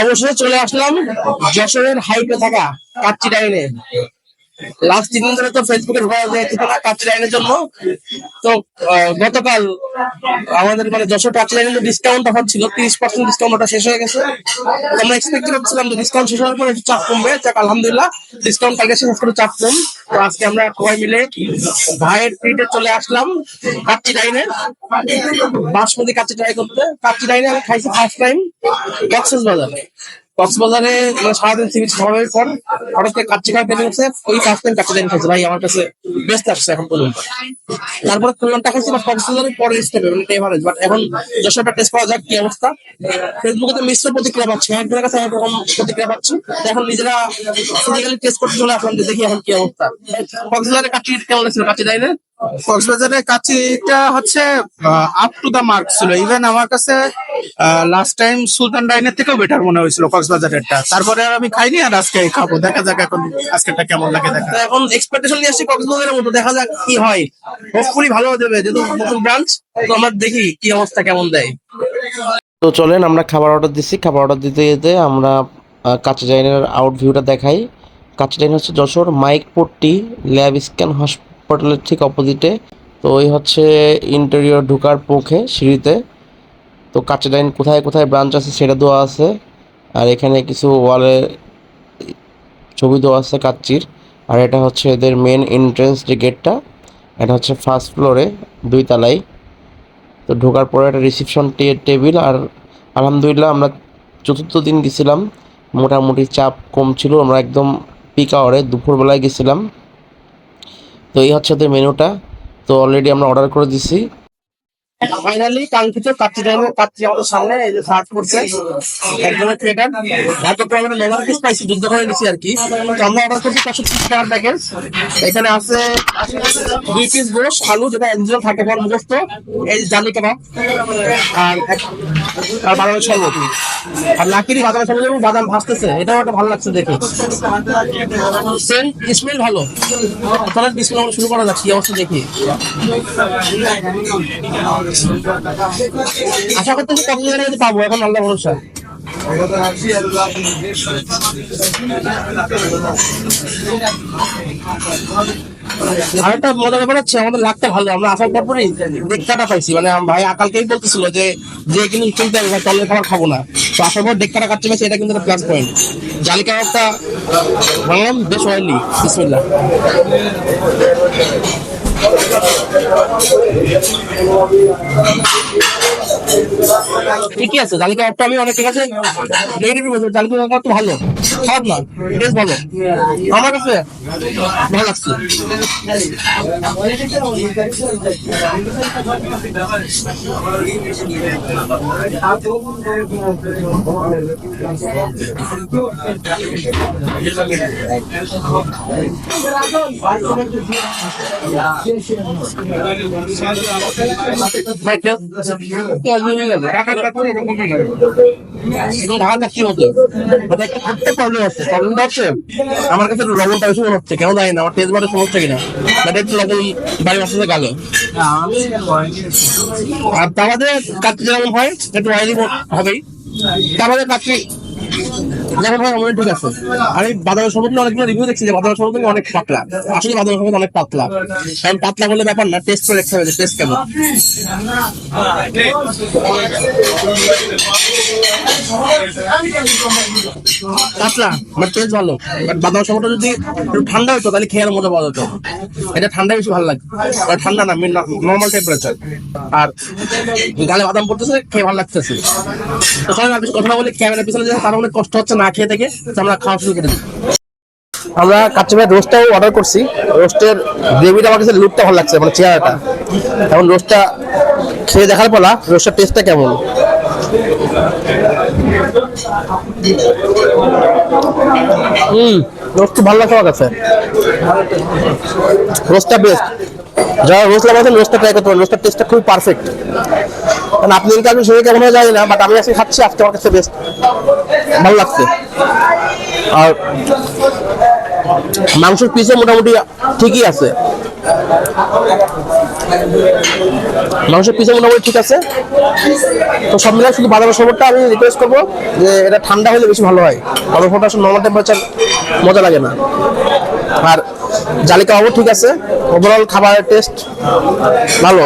অবশেষে চলে আসলাম যশোরের হাইপে থাকা কাচ্চি ডাইনে। লাস্ট তিন দিন ধরে তো ফেসবুকে ঢোকা যাচ্ছিল না কাচ্চি ডাইনের জন্য। তো গতকাল আমাদের মানে যশোর কাচ্চি ডাইনের ডিসকাউন্ট অফার ছিল, তিরিশ পার্সেন্ট ডিসকাউন্ট ওটা শেষ হয়ে গেছে। আমরা এক্সপেক্ট করছিলাম যে ডিসকাউন্ট শেষ হওয়ার পর একটু চাপ কমবে। যাক, আলহামদুলিল্লাহ ডিসকাউন্ট কালকে শেষ করে চাপ কম। আজকে আমরা সবাই মিলে ভাইয়ের পিঠে চলে আসলাম কাচ্চি ডাইনে। বাসমতি কাচ্চি ট্রাই করতে। কাচ্চি ডাইনে আমি খাইছি ফার্স্ট টাইম কক্সেস বাজার। কক্সবাজারে সারাদিন সি বিচ খাওয়ার পর হঠাৎ করে কাচ্চি খাওয়া গেছে ওই ফার্স্ট টাইম কাচ্চি ডাইন খাইছি ভাই, আমার কাছে বেস্ট লাগছে এখন পর্যন্ত। তারপরে খুলনাটা খাইছি বাট কক্সবাজারের পরের স্টেপে মানে এভারেজ বাট এখন যশোরটা টেস্ট করা যাক কি অবস্থা। ফেসবুকে তো মিশ্র প্রতিক্রিয়া পাচ্ছি। একজনের কাছে এক রকম প্রতিক্রিয়া পাচ্ছি। এখন নিজেরা ফিজিক্যালি টেস্ট করতে চলে আসলাম দেখি এখন কি অবস্থা। কক্সবাজারের কাচ্চি কেমন লাগছিল কাচ্চি ডাইনে কক্সবাজারের কাছিটা হচ্ছে আপ টু দা মার্ক ছিল। ইভেন আমার কাছে লাস্ট টাইম সুলতান ডাইনের থেকেও বেটার মনে হয়েছিল কক্সবাজারেরটা। তারপরে আর আমি খাইনি আর আজকে খাব। দেখা যাক এখন আজকেটা কেমন লাগে দেখা। এখন এক্সপেকটেশন নিয়ে আসছি কক্সবাজারের মতো। দেখা যাক কি হয়। হোপফুলি ভালো হতে হবে যেহেতু নতুন ব্রাঞ্চ তো আমরা দেখি কি অবস্থা কেমন দেয়। তো চলেন আমরা খাবার অর্ডার দিচ্ছি খাবার অর্ডার দিতে যেতে আমরা কাঁচা জাইনের আউট ভিউটা দেখাই। কাঁচা জাইন হচ্ছে যশোর মাইক পট্টি ল্যাব স্ক্যান হসপিটালের ঠিক অপোজিটে। তো ওই হচ্ছে ইন্টেরিয়র ঢোকার মুখে সিঁড়িতে। তো কাঁচা ডাইন কোথায় কোথায় ব্রাঞ্চ আছে সেটা দেওয়া আছে। আর এখানে কিছু ওয়ালে ছবি দেওয়া আছে কাচ্চির আর এটা হচ্ছে এদের মেন এন্ট্রেন্স যে গেটটা এটা হচ্ছে ফার্স্ট ফ্লোরে দুই তলায়। তো ঢোকার পরে একটা রিসিপশন টেবিল আর আলহামদুলিল্লাহ আমরা চতুর্থ দিন গেছিলাম। মোটামুটি চাপ কম ছিল, আমরা একদম পিক আওয়ারে দুপুরবেলায় গেছিলাম। তো এই হচ্ছে ওদের মেনুটা তো অলরেডি আমরা অর্ডার করে দিছি। ফাইনালি কাঙ্ক্ষিত কাচ্চি টাইমে কাচ্চি আমাদের সামনে, এই করছে। একজনের ক্রিয়েটার এত আমরা লেবার পিস পাইছি, যুদ্ধ করে নিছি আর কি। তো আমরা অর্ডার করছি চারশো তিরিশ টাকার প্যাকেজ এখানে আছে দুই পিস গোস আলু যেটা এনজিও থাকে পর মুখস্থ, এই জালি কাবাব। আর আর বাদামের শরবত আর লাকিরি বাদামের শরবত এবং বাদাম ভাসতেছে এটাও একটা ভালো লাগছে দেখে। সেন্ট স্মেল ভালো। তাহলে বিসমিল্লাহ বলে শুরু করা কি অবস্থা দেখি। আশা করতেছি জায়গায় যদি পাবো, এখন আল্লাহ ভরসা। আরেকটা মজার ব্যাপার আমাদের ভালো, আমরা মানে ভাই আকালকেই যে যে কিন্তু কিনতে ভাই খাবার খাব না। তো আসার পর কাটতে পারছি, এটা কিন্তু পয়েন্ট বেশ অয়েলি ঠিকই আছে জালি কাবাবটা আমি অনেকের কাছে নেগেটিভ বলছি জালি কাবাব তো ভালো। খারাপ না বেশ ভালো। আমার কাছে ভালো লাগছে। আমার কাছে লবণটা বেশি মনে হচ্ছে কেন জানি না আমার টেস্ট বারের সমস্যা কিনা বাট একটু লবণ বাড়ি মাসে গেল আর তাদের কাচ্চি যেমন হয় একটু অয়েলি হবেই যেমন হয় আর এই বাদামের অনেকগুলো দেখছি বাদামের অনেক পাতলা। অনেক পাতলা। কারণ পাতলা বলে ব্যাপার না টেস্ট করে হবে টেস্ট পাতলা বাট টেস্ট ভালো। বাট যদি একটু ঠান্ডা হতো, তাহলে খেয়ে মজা পাওয়া যেত। এটা ঠান্ডা বেশি ভালো লাগে। আর ঠান্ডা না নর্মাল টেম্পারেচার আর গালে বাদাম পড়তেছে, খেয়ে ভালো লাগতেছে। কথা বলে ক্যামেরা পিছনে যে তার অনেক কষ্ট হচ্ছে, না খেয়ে থেকে আমরা খাওয়া শুরু করে দিই। আমরা কাচ্চি ভাই রোস্টটাও অর্ডার করছি। রোস্টের গ্রেভিটা আমার কাছে লুকটা ভালো লাগছে মানে চেহারাটা। এখন রোস্টটা খেয়ে দেখার পালা, রোস্টের টেস্টটা কেমন? হুম, রোস্ট ভালো লাগছে আমার কাছে। রোস্টটা বেস্ট যারা রোস্ট লাগাচ্ছেন রোস্টটা ট্রাই করতে পারেন। রোস্টার টেস্টটা খুব পারফেক্ট কারণ আপনি আমি শরীর কেমন হয় জানি না বাট আমি আজকে খাচ্ছি, আজকে আমার কাছে বেস্ট ভালো লাগছে। আর মাংসের পিসে মোটামুটি ঠিকই আছে। মাংসের পিসে মোটামুটি ঠিক আছে। তো সব মিলাই শুধু বাদামের শরবতটা আমি রিকোয়েস্ট করব যে এটা ঠান্ডা হলে বেশি ভালো হয়। শরবতটা আসলে নর্মাল টেম্পারেচার মজা লাগে না। আর জালিকা কাবাবও ঠিক আছে। ওভারঅল খাবারের টেস্ট ভালো।